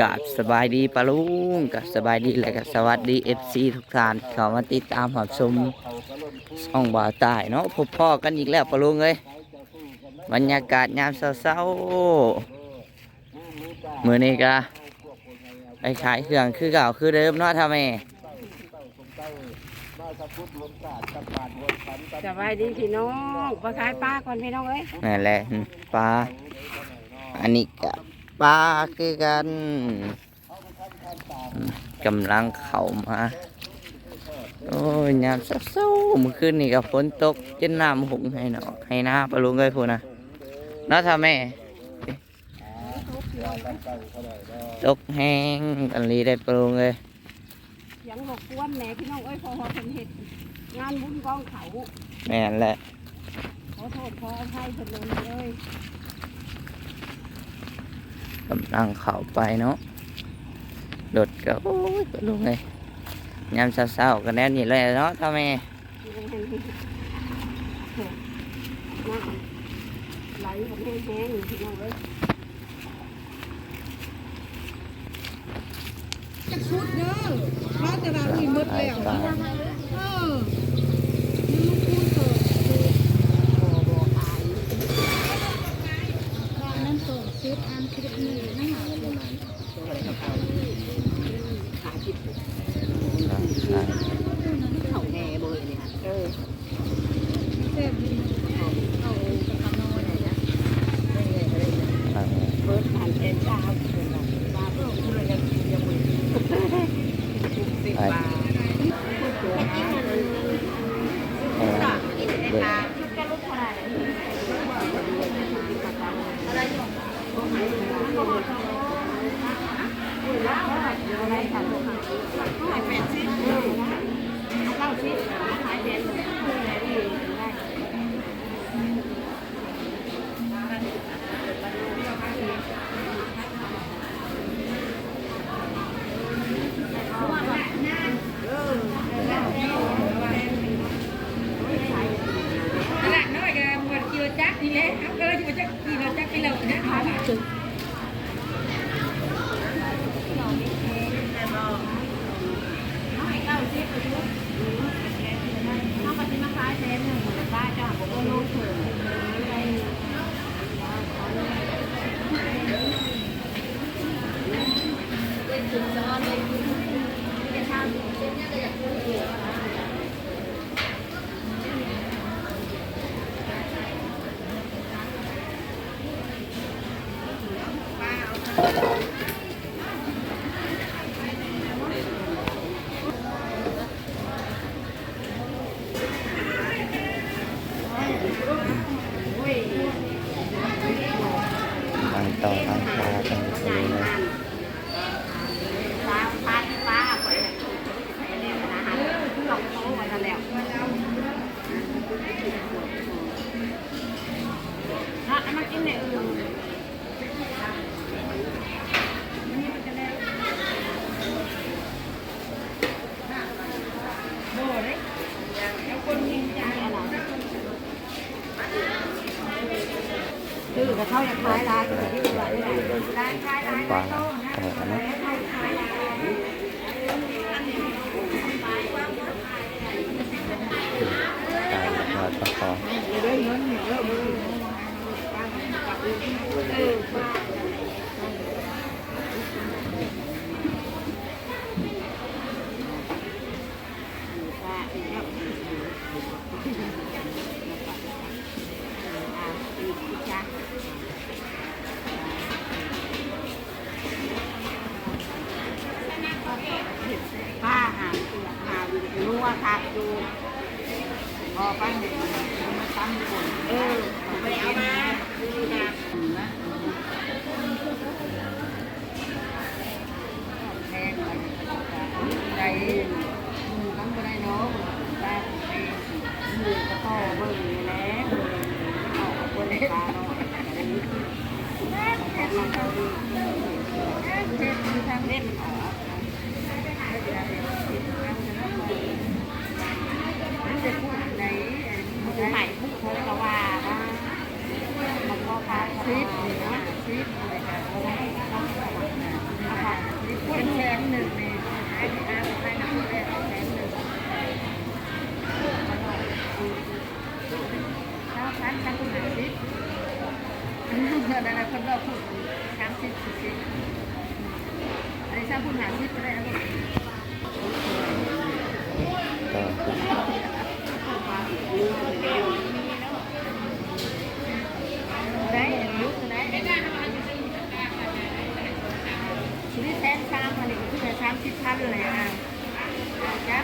กับสบายดีปะลุงกับสบายดีและกับสวัสดีเอฟซีทุกท่านที่เขามาติดตามหับชมช่องบ่าวใต้เนาะพบพ่อกันอีกแล้วปะลุงเลยบรรยากาศยามเศร้าๆมือนี้ก็ไปขายเครื่องคือเก่าคือเดิมเนาะท่าแม่สบายดีพี่น้องมาขายปลาก่อนพี่น้องเอ้ยนั่นแหละปลาอันนี้ก็ ปลาคือกันกำลังเข้ามาโอ้ยยามเศร้าๆเมื่อคืนนี่ก็ฝนตกจนน้ำหุงให้เนาะให้หน้าปลาลุงเลยพูดนะเนาะท่าแม่ตกแห้งกันลีได้ปลาลุงเลยเสียงหกกวนแหน่พี่น้องเอ้ยพอพอเป็นเห็ดงานบุญกองเขาแม่นแหละขอโทษขออภัยเพิ่นเลยเอ้ย กำลังเข้าไปเนาะรถก็โอ้ยลงเลยยามเศร้าๆกันแน่นี่เลยเนาะท่าแม่น้ำไหลกันแห้งๆพี่น้องเอ้ยจะชุดเด้อพราะแต่ว่าอุ้ยหมดแล้วเออยังลูกคูณเกิดตอนนั้นส่งชุดอันคลิปนี้นะคะประมาณ เขาแน่เบยเนี่ยเออ แซ่บดีเอาเอากระเพราน้อยหน่อยนะ เบิดผ่านแทนเจ้าปลาเพิ่มเลยยังยังมือสิบบาทตัวนะเอ้ย เออเบิด ขนาดน้อยก็หมดกิโลจักนี่แหละเอาเกินมาจักกิโลจักกิโล นะเอาล่ะ ทางต่อทางปลาทางปลาเลย ฟ้าฟ้าฟ้าไปเนี่ยนะฮะหลอกโตมาแล้ว ถ้ามากินเนี่ยอื่นชื่อเขาอย ข้านก็จะที่ร้านได้ร้านขายร้านปลาเออเนาะตายแล้วก็ปลาคอป้าหาหารู้ว่าขาดดูพอป้าเห็นมันตั้งคนเออื่อนั้นนะคนเราพูดสามสิดชิดอันนี้สร้างพูดหาชิบก็ได้นะก็ได้ยุคได้ชีวิตแสนสามอันนี้ก็คือสามสิบพันเลยอะจ๊ะ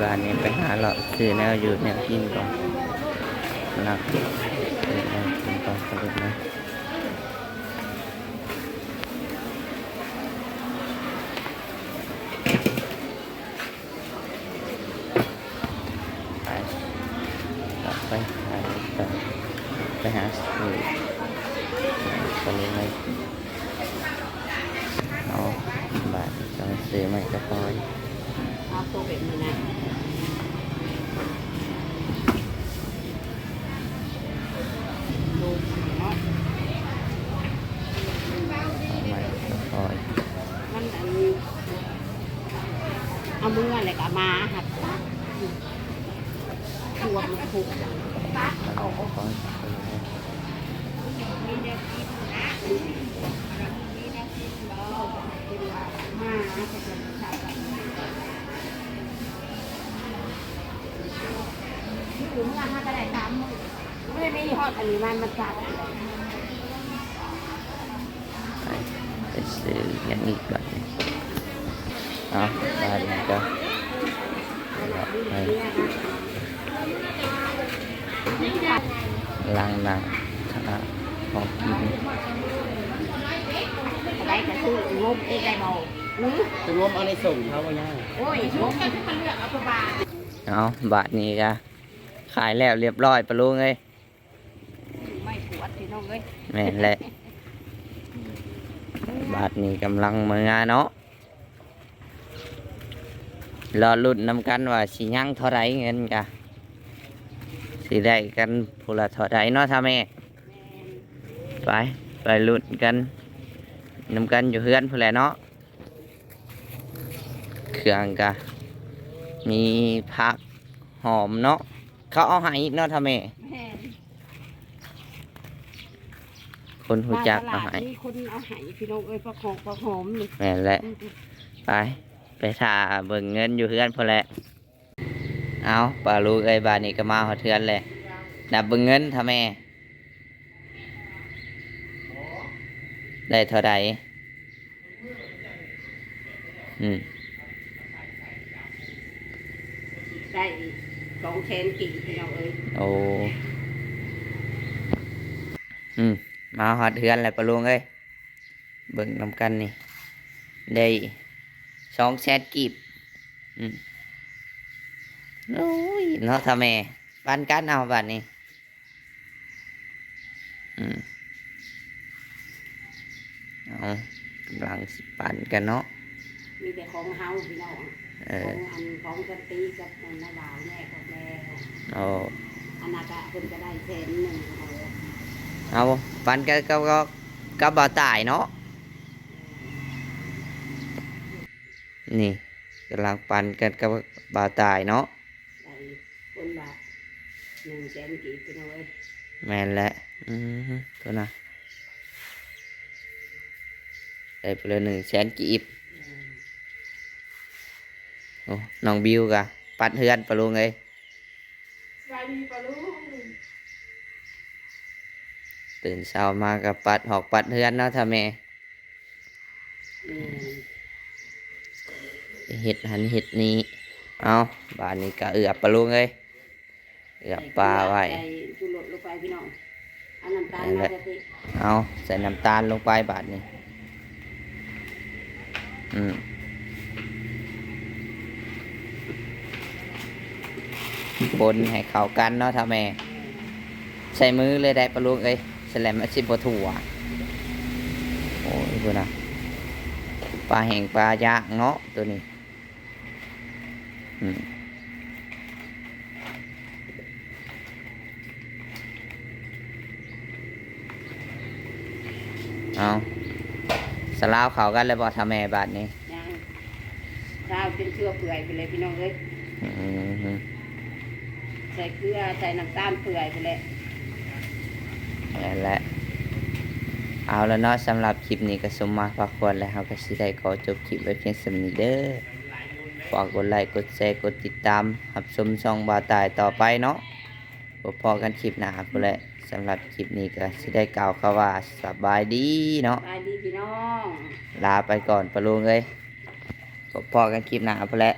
บ้านนี้ไปหาเลาะซื้อแนวอยู่แนวกินก่อนหนักซื้อแนวกินก่อนสรุปนะไปกลับไปหาไปไปหาซื้อไปเลยไหมเอาบาทจะซื้อใหม่ก็พอเอาตัวเป็นมันนะดูเนาะ ใหม่ก็คอย มันอัน เอามืออะไรก็มาหัดขวบมันถูกแล้วก็คอยมีเด็กกินะมีเด็กกินบ่มาจะเป็นชาวบ้านถึงเมื่อห้าก็ได้สามมือไม่ไมีฮอดอันนี้มันมันจัดไปไปซื้ออย่างอีกแบบ บ้านนี้ก็ไปล้างหนังถ้าของกินได้ก็ซื้องบเองได้บ่อือจะรวมเอาในส่งเขาว่าย่างโอ้ยงบมันเลือกเอาตัวบาทเอาบาทนี้ก็ขายแล้วเรียบร้อยปะลุงเอ้ยไม่ปวดพี่น้องเอ้ยแม่นแหละบาทนี้กำลังมืองานเนาะ รอลุ้นนำกันว่าสิยังเท่าไรเงินกะสิได้กันผู้ละเท่าไรเนาะท่าแม่ไปไปลุ้นกันนำกันอยู่เฮือนผู้นแหละเนาะเครื่องกะมีผักหอมเนาะเขาเอาให้อีกเนาะท่าแม่แม่คนหูจักเอาให้นี่คนเอาให้พี่น้องเอ้ยประคองประหอมนี่แม่นแหละไป ไปถ่าเบิ่งเงินอยู่เฮือนพอแหละเอาปลาลูกเอ้ยบานนี้ก็มาหอดเทือนเลยนับเบิ่งเงินท่าแม่ได้เท่าใดอืมได้สองแสนกี่พี่น้องเอ้ยโอ้อืมมาหอดเทือนเลยปลาลุงเอ้ยเบิ่งนำกันนี่ได้ สองแสนกีบอืมโอ้ยเนาะท่าแม่ปันกันเอาบัดนี้ อืมเอากำลังสิปันกันเนาะมีแต่ของเฮาพี่น้องเอขอองอันของกันตีกับอันนาดาวแม่กับแม่เอาอันนั้นก็เพิ่นก็ได้แสนหนึ่งเอาเอาปันกันกับกับกับบ่าวตายเนาะ นี่กำลังปันกันกับบ่าวตายเนาะได้คนละหนึ่งแสนกี่พี่น้องเอ้ยแม่นแหละอืมตัวน่ะได้ไปเลยหนึ่งแสนกีบโอ้น้องบิวกะปัดเฮือนปะลุงเอ้ยสบายดีปะลุงตื่นเช้ามากับปัดหอกปัดเฮือนเนาะท่าแม่นี่ เห็ดหันเห็ดนี้ เอาบ้านนี้ก็เอือบปะลุงเอ้ยเอือบปลาไว้ใส่จุลดลงไปพี่น้องอันน้ำตาลนั่นแหมาละจะติเอาใส่น้ำตาลลงไปบาทนี้อืมบนให้เข้ากันเนาะท่าแม่ ใส่มือเลยได้ปะลุงเอ้ยแสลมอาชิบถั่วโอ้ยพูดนะปลาแห้งปลาย่างเนาะตัวนี้อืม เอาสลาวเขากันเลยบอทำแม่บาทนี้ยังลาวเป็นเชื่อเปื่อยไปเลยพี่น้องเอ้ยใส่เกลือใส่น้ำตาลเปื่อยไปเลยนั่แหละเอาแล้วเนาะสำหรับคลิปนี้ก็สมมาพอควรแล้วเขาก็สิได้ขอจบคลิปไว้เพียงสำนี้เด้อ ฝากกดไลค์กดแชร์กดติดตามรับชมช่องบาตายต่อไปเนาะพบพอกันคลิปหน้าพุ่นแหละสำหรับคลิปนี้ก็สิได้กล่าวคำว่าสบายดีเนาะไปดีพี่น้อง ลาไปก่อนปะลุงเอ้ยพบพอกันคลิปหน้าพุ่นแหละ